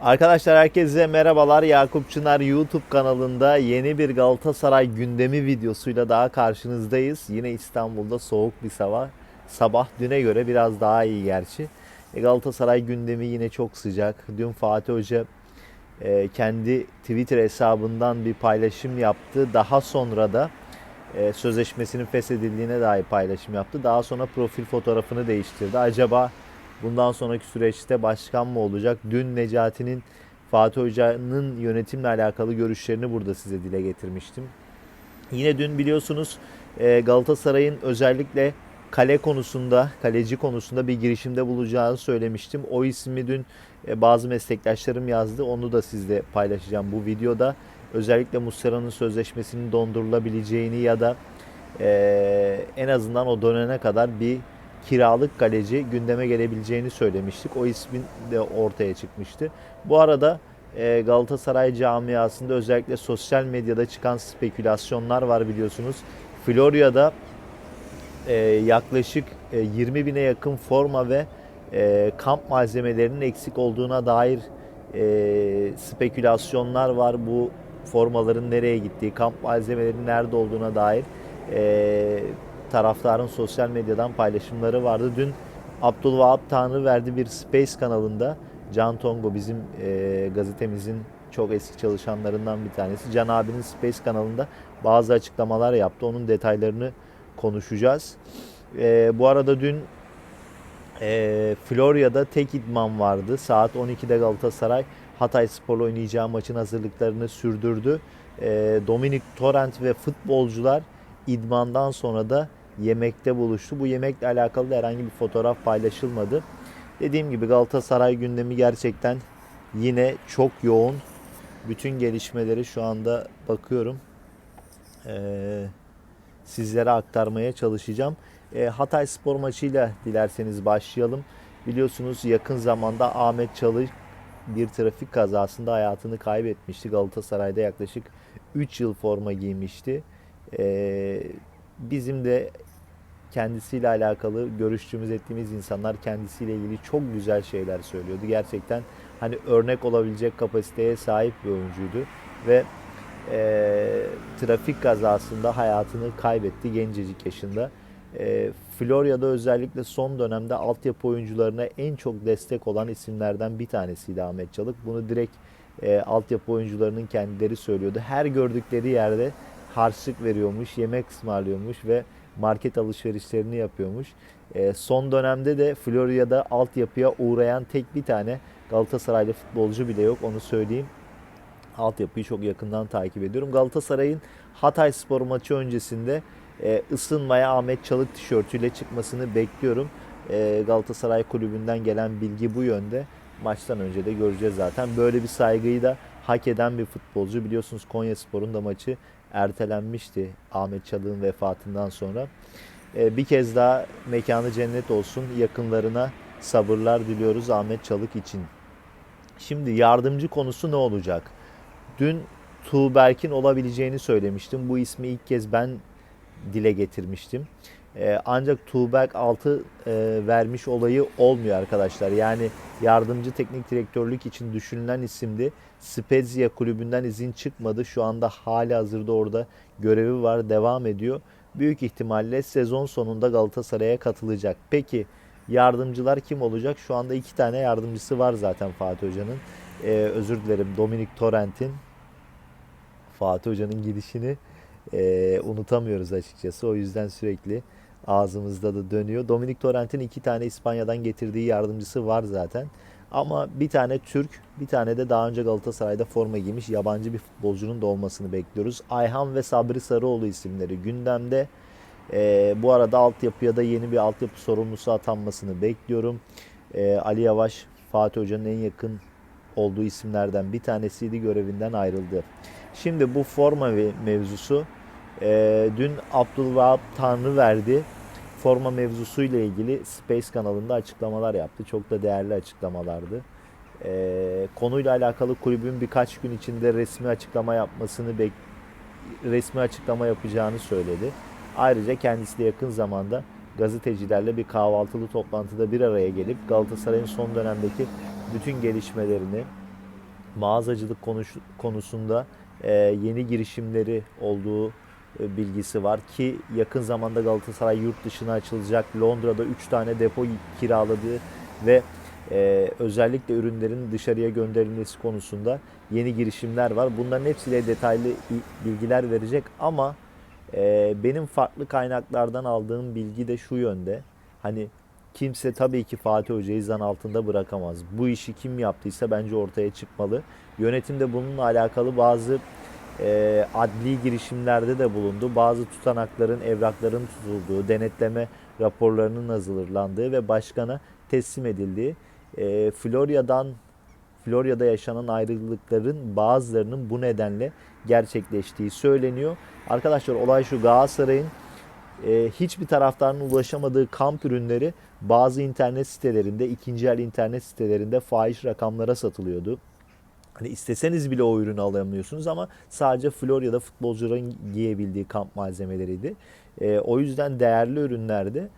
Arkadaşlar herkese merhabalar. Yakup Çınar YouTube kanalında yeni bir Galatasaray gündemi videosuyla daha karşınızdayız. Yine İstanbul'da soğuk bir sabah. Sabah düne göre biraz daha iyi gerçi. E, Galatasaray gündemi yine çok sıcak. Dün Fatih Hoca e, kendi Twitter hesabından bir paylaşım yaptı. Daha sonra da e, sözleşmesinin feshedildiğine dair paylaşım yaptı. Daha sonra profil fotoğrafını değiştirdi. Acaba bundan sonraki süreçte başkan mı olacak? Dün Necati'nin Fatih Hoca'nın yönetimle alakalı görüşlerini burada size dile getirmiştim. Yine dün biliyorsunuz e, Galatasaray'ın özellikle kale konusunda, kaleci konusunda bir girişimde bulacağını söylemiştim. O ismi dün e, bazı meslektaşlarım yazdı. Onu da sizle paylaşacağım bu videoda. Özellikle Muslera'nın sözleşmesinin dondurulabileceğini ya da e, en azından o dönene kadar bir kiralık kaleci gündeme gelebileceğini söylemiştik. O ismin de ortaya çıkmıştı. Bu arada e, Galatasaray camiasında özellikle sosyal medyada çıkan spekülasyonlar var biliyorsunuz. Florya'da e, yaklaşık e, 20 bine yakın forma ve e, kamp malzemelerinin eksik olduğuna dair e, spekülasyonlar var. Bu formaların nereye gittiği, kamp malzemelerinin nerede olduğuna dair e, taraftarın sosyal medyadan paylaşımları vardı. Dün Abdülvahap Tanrıverdi bir Space kanalında Can Tongo bizim e, gazetemizin çok eski çalışanlarından bir tanesi. Can abinin Space kanalında bazı açıklamalar yaptı. Onun detaylarını konuşacağız. E, bu arada dün e, Florya'da tek idman vardı. Saat 12'de Galatasaray Hatay Spor'la oynayacağı maçın hazırlıklarını sürdürdü. E, Dominik Torrent ve futbolcular idmandan sonra da yemekte buluştu. Bu yemekle alakalı da herhangi bir fotoğraf paylaşılmadı. Dediğim gibi Galatasaray gündemi gerçekten yine çok yoğun. Bütün gelişmeleri şu anda bakıyorum. Ee, sizlere aktarmaya çalışacağım. Ee, Hatay Spor maçıyla dilerseniz başlayalım. Biliyorsunuz yakın zamanda Ahmet Çalık bir trafik kazasında hayatını kaybetmişti. Galatasaray'da yaklaşık 3 yıl forma giymişti. Ee, bizim de kendisiyle alakalı görüştüğümüz ettiğimiz insanlar kendisiyle ilgili çok güzel şeyler söylüyordu. Gerçekten hani örnek olabilecek kapasiteye sahip bir oyuncuydu ve e, trafik kazasında hayatını kaybetti gencecik yaşında. E, Florya'da özellikle son dönemde altyapı oyuncularına en çok destek olan isimlerden bir tanesiydi Ahmet Çalık. Bunu direkt e, altyapı oyuncularının kendileri söylüyordu. Her gördükleri yerde harçlık veriyormuş, yemek ısmarlıyormuş ve market alışverişlerini yapıyormuş. E, son dönemde de Florya'da altyapıya uğrayan tek bir tane Galatasaraylı futbolcu bile yok onu söyleyeyim. Altyapıyı çok yakından takip ediyorum. Galatasaray'ın Hatay Spor maçı öncesinde e, ısınmaya Ahmet Çalık tişörtüyle çıkmasını bekliyorum. E, Galatasaray kulübünden gelen bilgi bu yönde. Maçtan önce de göreceğiz zaten. Böyle bir saygıyı da hak eden bir futbolcu. Biliyorsunuz Konya Spor'un da maçı ertelenmişti Ahmet Çalık'ın vefatından sonra. E, bir kez daha mekanı cennet olsun. Yakınlarına sabırlar diliyoruz Ahmet Çalık için. Şimdi yardımcı konusu ne olacak? Dün Tuğberk'in olabileceğini söylemiştim. Bu ismi ilk kez ben dile getirmiştim. Ee, ancak Tuğberk 6 e, vermiş olayı olmuyor arkadaşlar. Yani yardımcı teknik direktörlük için düşünülen isimdi. Spezia kulübünden izin çıkmadı. Şu anda hali hazırda orada görevi var, devam ediyor. Büyük ihtimalle sezon sonunda Galatasaray'a katılacak. Peki yardımcılar kim olacak? Şu anda iki tane yardımcısı var zaten Fatih Hoca'nın. Ee, özür dilerim Dominik Torrent'in Fatih Hoca'nın gidişini e, unutamıyoruz açıkçası. O yüzden sürekli ağzımızda da dönüyor. Dominik Torrent'in iki tane İspanya'dan getirdiği yardımcısı var zaten. Ama bir tane Türk, bir tane de daha önce Galatasaray'da forma giymiş yabancı bir futbolcunun da olmasını bekliyoruz. Ayhan ve Sabri Sarıoğlu isimleri gündemde. E, bu arada altyapıya da yeni bir altyapı sorumlusu atanmasını bekliyorum. E, Ali Yavaş, Fatih Hoca'nın en yakın olduğu isimlerden bir tanesiydi. Görevinden ayrıldı. Şimdi bu forma mevzusu e, dün Abdülvahap Tanrı verdi. Forma mevzusu ile ilgili Space kanalında açıklamalar yaptı. Çok da değerli açıklamalardı. E, konuyla alakalı kulübün birkaç gün içinde resmi açıklama yapmasını bek resmi açıklama yapacağını söyledi. Ayrıca kendisi de yakın zamanda gazetecilerle bir kahvaltılı toplantıda bir araya gelip Galatasaray'ın son dönemdeki bütün gelişmelerini mağazacılık konuş- konusunda e, yeni girişimleri olduğu bilgisi var ki yakın zamanda Galatasaray yurt dışına açılacak. Londra'da 3 tane depo kiraladığı ve e, özellikle ürünlerin dışarıya gönderilmesi konusunda yeni girişimler var. Bunların hepsiyle detaylı bilgiler verecek ama e, benim farklı kaynaklardan aldığım bilgi de şu yönde. Hani kimse tabii ki Fatih Hoca'yı zan altında bırakamaz. Bu işi kim yaptıysa bence ortaya çıkmalı. Yönetim de bununla alakalı bazı e, adli girişimlerde de bulundu. Bazı tutanakların, evrakların tutulduğu, denetleme raporlarının hazırlandığı ve başkana teslim edildiği, e, Florya'dan Florya'da yaşanan ayrılıkların bazılarının bu nedenle gerçekleştiği söyleniyor. Arkadaşlar olay şu Galatasaray'ın e, hiçbir taraftarın ulaşamadığı kamp ürünleri bazı internet sitelerinde, ikinci el internet sitelerinde fahiş rakamlara satılıyordu. Hani isteseniz bile o ürünü alamıyorsunuz ama sadece Florya'da futbolcuların giyebildiği kamp malzemeleriydi. E, o yüzden değerli ürünlerdi.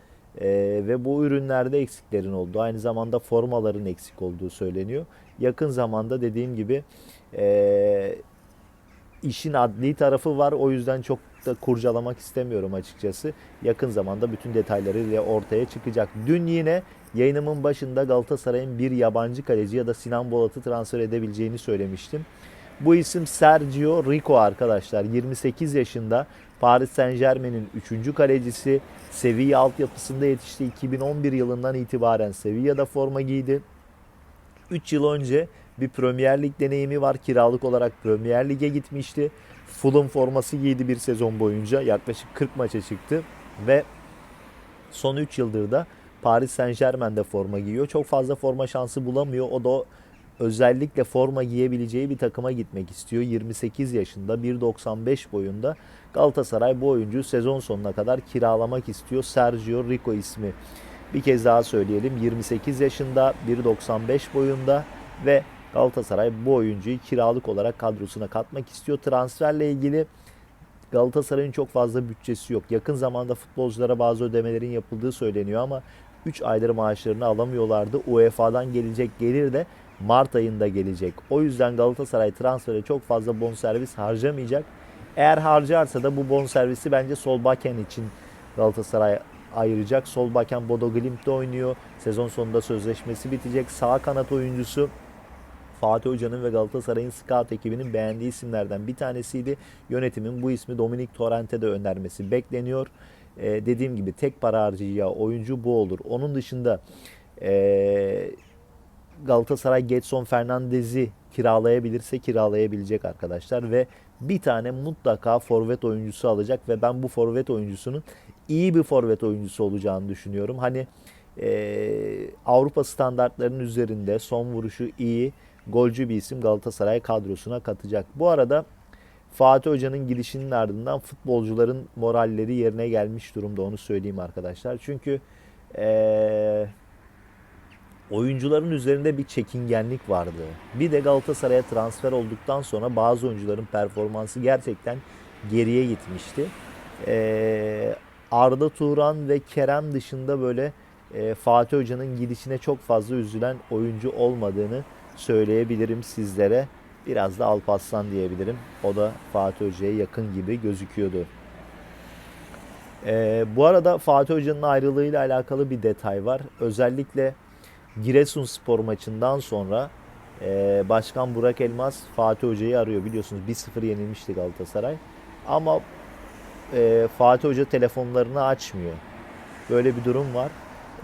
E, ve bu ürünlerde eksiklerin olduğu, aynı zamanda formaların eksik olduğu söyleniyor. Yakın zamanda dediğim gibi e, işin adli tarafı var. O yüzden çok da kurcalamak istemiyorum açıkçası. Yakın zamanda bütün detaylarıyla ortaya çıkacak. Dün yine yayınımın başında Galatasaray'ın bir yabancı kaleci ya da Sinan Bolat'ı transfer edebileceğini söylemiştim. Bu isim Sergio Rico arkadaşlar. 28 yaşında Paris Saint Germain'in 3. kalecisi. Sevilla altyapısında yetişti. 2011 yılından itibaren Sevilla'da forma giydi. 3 yıl önce bir Premier Lig deneyimi var. Kiralık olarak Premier Lig'e gitmişti. Fulham forması giydi bir sezon boyunca. Yaklaşık 40 maça çıktı ve son 3 yıldır da Paris Saint Germain'de forma giyiyor. Çok fazla forma şansı bulamıyor. O da özellikle forma giyebileceği bir takıma gitmek istiyor. 28 yaşında 1.95 boyunda Galatasaray bu oyuncuyu sezon sonuna kadar kiralamak istiyor. Sergio Rico ismi. Bir kez daha söyleyelim. 28 yaşında 1.95 boyunda ve Galatasaray bu oyuncuyu kiralık olarak kadrosuna katmak istiyor. Transferle ilgili Galatasaray'ın çok fazla bütçesi yok. Yakın zamanda futbolculara bazı ödemelerin yapıldığı söyleniyor ama 3 aydır maaşlarını alamıyorlardı. UEFA'dan gelecek gelir de Mart ayında gelecek. O yüzden Galatasaray transfere çok fazla bonservis harcamayacak. Eğer harcarsa da bu bonservisi bence Solbakken için Galatasaray ayıracak. Solbakken Bodo Glimt'te oynuyor. Sezon sonunda sözleşmesi bitecek. Sağ kanat oyuncusu Fatih Hoca'nın ve Galatasaray'ın scout ekibinin beğendiği isimlerden bir tanesiydi. Yönetimin bu ismi Dominik Torrent'e de önermesi bekleniyor. Ee, dediğim gibi tek para harcayacağı oyuncu bu olur. Onun dışında ee, Galatasaray Getson Fernandez'i kiralayabilirse kiralayabilecek arkadaşlar ve bir tane mutlaka forvet oyuncusu alacak ve ben bu forvet oyuncusunun iyi bir forvet oyuncusu olacağını düşünüyorum. Hani ee, Avrupa standartlarının üzerinde son vuruşu iyi, golcü bir isim Galatasaray kadrosuna katacak. Bu arada Fatih Hoca'nın gidişinin ardından futbolcuların moralleri yerine gelmiş durumda onu söyleyeyim arkadaşlar. Çünkü ee, oyuncuların üzerinde bir çekingenlik vardı. Bir de Galatasaray'a transfer olduktan sonra bazı oyuncuların performansı gerçekten geriye gitmişti. Ee, Arda Turan ve Kerem dışında böyle e, Fatih Hoca'nın gidişine çok fazla üzülen oyuncu olmadığını söyleyebilirim sizlere. Biraz da Alparslan diyebilirim. O da Fatih Hoca'ya yakın gibi gözüküyordu. Ee, bu arada Fatih Hoca'nın ayrılığıyla alakalı bir detay var. Özellikle Giresunspor maçından sonra e, Başkan Burak Elmas Fatih Hoca'yı arıyor. Biliyorsunuz 1-0 yenilmişti Galatasaray. Ama e, Fatih Hoca telefonlarını açmıyor. Böyle bir durum var.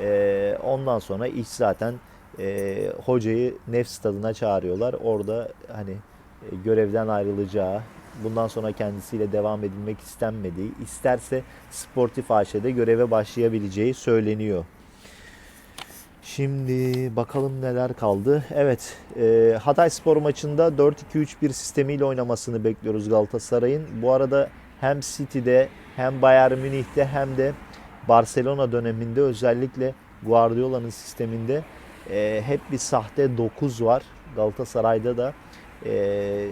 E, ondan sonra iş zaten e, hocayı Nef stadına çağırıyorlar. Orada hani e, görevden ayrılacağı, bundan sonra kendisiyle devam edilmek istenmediği, isterse Sportif AŞ'de göreve başlayabileceği söyleniyor. Şimdi bakalım neler kaldı. Evet, e, Hatay Spor maçında 4-2-3-1 sistemiyle oynamasını bekliyoruz Galatasaray'ın. Bu arada hem City'de hem Bayern Münih'te hem de Barcelona döneminde özellikle Guardiola'nın sisteminde e, hep bir sahte 9 var. Galatasaray'da da e,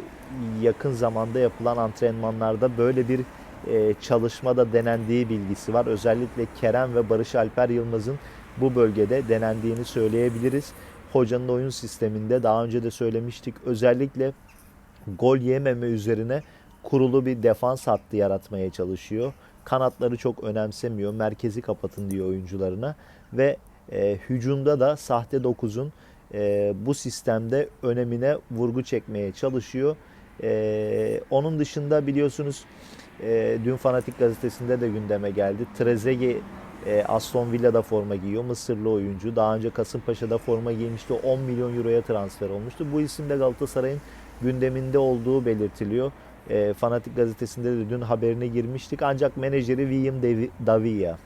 yakın zamanda yapılan antrenmanlarda böyle bir e, çalışmada denendiği bilgisi var. Özellikle Kerem ve Barış Alper Yılmaz'ın bu bölgede denendiğini söyleyebiliriz. hocanın oyun sisteminde daha önce de söylemiştik. Özellikle gol yememe üzerine kurulu bir defans hattı yaratmaya çalışıyor. Kanatları çok önemsemiyor. Merkezi kapatın diyor oyuncularına ve e, hücumda da sahte 9'un e, bu sistemde önemine vurgu çekmeye çalışıyor. E, onun dışında biliyorsunuz e, dün Fanatik gazetesinde de gündeme geldi. Trezeguet e, Aston Villa'da forma giyiyor. Mısırlı oyuncu. Daha önce Kasımpaşa'da forma giymişti. 10 milyon euroya transfer olmuştu. Bu isim de Galatasaray'ın gündeminde olduğu belirtiliyor. E, Fanatik gazetesinde de dün haberine girmiştik. Ancak menajeri William Davi- Davia.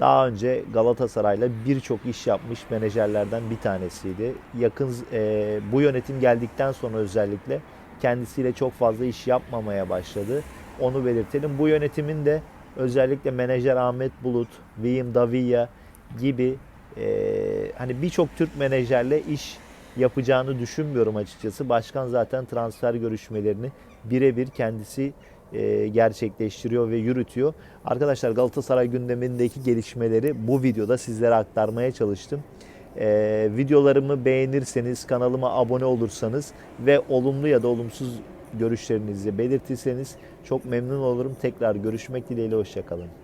Daha önce Galatasaray'la birçok iş yapmış menajerlerden bir tanesiydi. Yakın e, bu yönetim geldikten sonra özellikle kendisiyle çok fazla iş yapmamaya başladı. Onu belirtelim. Bu yönetimin de özellikle menajer Ahmet Bulut, William Davia gibi e, hani birçok Türk menajerle iş yapacağını düşünmüyorum açıkçası. Başkan zaten transfer görüşmelerini birebir kendisi e, gerçekleştiriyor ve yürütüyor. Arkadaşlar Galatasaray gündemindeki gelişmeleri bu videoda sizlere aktarmaya çalıştım. E, videolarımı beğenirseniz, kanalıma abone olursanız ve olumlu ya da olumsuz görüşlerinizi belirtirseniz çok memnun olurum. Tekrar görüşmek dileğiyle hoşçakalın.